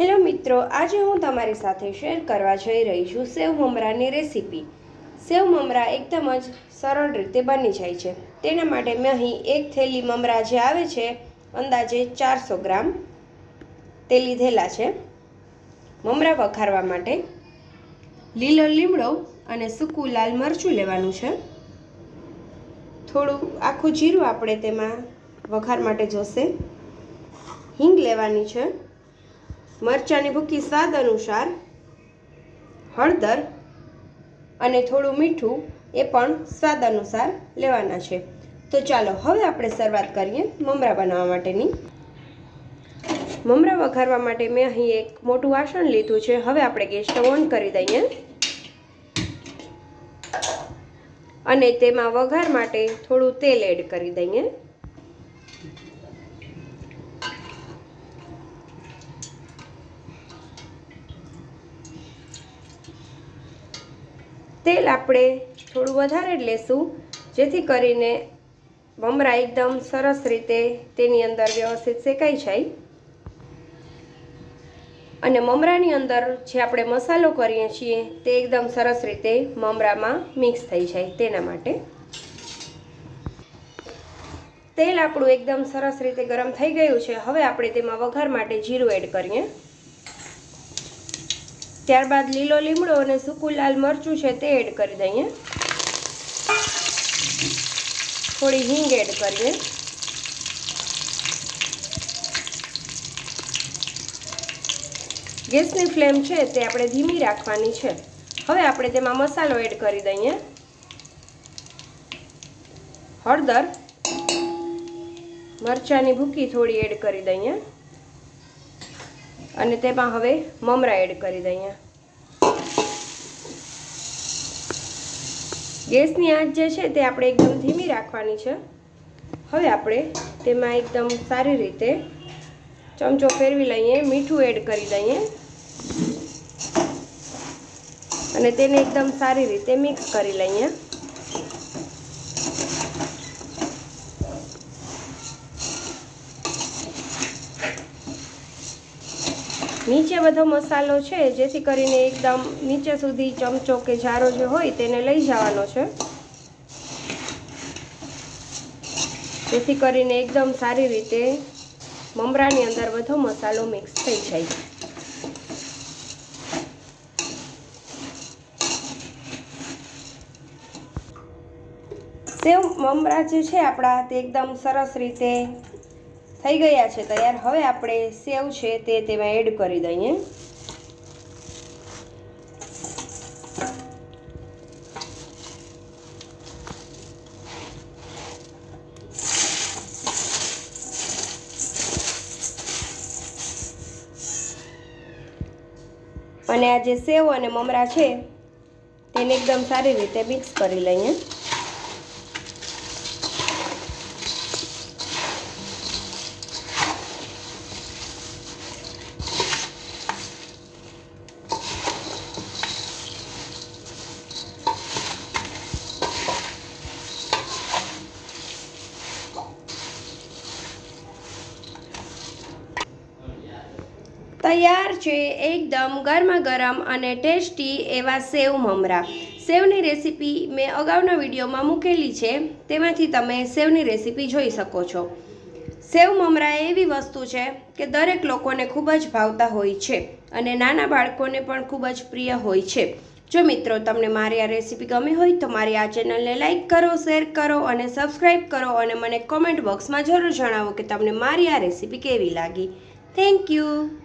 Hello મિત્રો, આજે હું તમારી સાથે શેર કરવા જઈ રહી છું સેવ મમરાની રેસીપી. સેવ મમરા એકદમ જ સરળ રીતે બની જાય છે. તેના માટે મેં અહીં એક થેલી મમરા જે આવે છે, અંદાજે ચારસો ગ્રામ તે લીધેલા છે. મમરા વઘારવા માટે લીલો લીમડો અને સૂકું લાલ મરચું લેવાનું છે. થોડું આખું જીરું આપણે તેમાં વઘાર માટે જોશે. હિંગ લેવાની છે. મરચાંની ભૂકી સ્વાદ અનુસાર હળદર અને થોડું મીઠું એ પણ સ્વાદ અનુસાર લેવાના છે. તો ચાલો હવે આપણે શરૂઆત કરીએ મમરા બનાવવા માટેની. મમરા વઘારવા માટે મેં અહીં એક મોટું વાસણ લીધું છે. હવે આપણે ગેસ સ્ટવ ઓન કરી દઈએ. અને તેમાં વઘાર માટે થોડું તેલ એડ કરી દઈએ. તેલ આપણે થોડું વધારે જ લેશું, જેથી કરીને મમરા એકદમ સરસ રીતે તેની અંદર વ્યવસ્થિત શેકાઈ જાય. અને મમરાની અંદર જે આપણે મસાલો કરીએ છીએ, તે એકદમ સરસ રીતે મમરામાં મિક્સ થઈ જાય તેના માટે. તેલ આપણું એકદમ સરસ રીતે ગરમ થઈ ગયું છે. હવે આપણે તેમાં વઘાર માટે જીરું એડ કરીએ. ત્યારબાદ લીલો લીમડો અને સૂકું લાલ મરચું છે તે એડ કરી દઈએ. થોડી હિંગ એડ કરીએ. ગેસની ફ્લેમ છે તે આપણે ધીમી રાખવાની છે. હવે આપણે તેમાં મસાલો એડ કરી દઈએ. હળદર, મરચાંની ભૂકી થોડી એડ કરી દઈએ. અને તેમાં હવે મમરા એડ કરી દઈએ ગેસની આંચ જે છે તે આપણે એકદમ ધીમી રાખવાની છે. હવે આપણે તેમાં એકદમ સારી રીતે ચમચો ફેરવી લઈએ, મીઠું એડ કરી દઈએ. અને તેને એકદમ સારી રીતે મિક્સ કરી લઈએ. નીચે બધો મસાલો છે, જેથી કરીને એકદમ નીચે સુધી ચમચો કે જારો જે હોય તેને લઈ જવાનો છે. જેથી કરીને એકદમ સારી રીતે મમરાની અંદર બધો મસાલો મિક્સ થઈ જાય. સેવ મમરા જે છે આપણા તે એકદમ સરસ રીતે થઈ ગયા છે તૈયાર હવે આપણે સેવ છે તે તેમાં એડ કરી દઈએ. અને આ જે સેવ અને મમરા છે, તેને એકદમ સારી રીતે મિક્સ કરી લઈએ. તૈયાર છે એકદમ ગરમા ગરમ અને ટેસ્ટી એવા સેવ મમરા. સેવની રેસીપી મેં અગાઉના વિડીયોમાં મૂકેલી છે, તેમાંથી તમે સેવની રેસીપી જોઈ શકો છો. સેવ મમરા એવી વસ્તુ છે કે દરેક લોકોને ખૂબ જ ભાવતા હોય છે અને નાના બાળકોને પણ ખૂબ જ પ્રિય હોય છે. જો મિત્રો તમને મારી આ રેસીપી ગમી હોય તો મારી આ ચેનલને લાઇક કરો, શેર કરો અને સબસ્ક્રાઈબ કરો અને મને કોમેન્ટ બોક્સમાં જરૂર જણાવો કે તમને મારી આ રેસીપી કેવી લાગી. Thank you.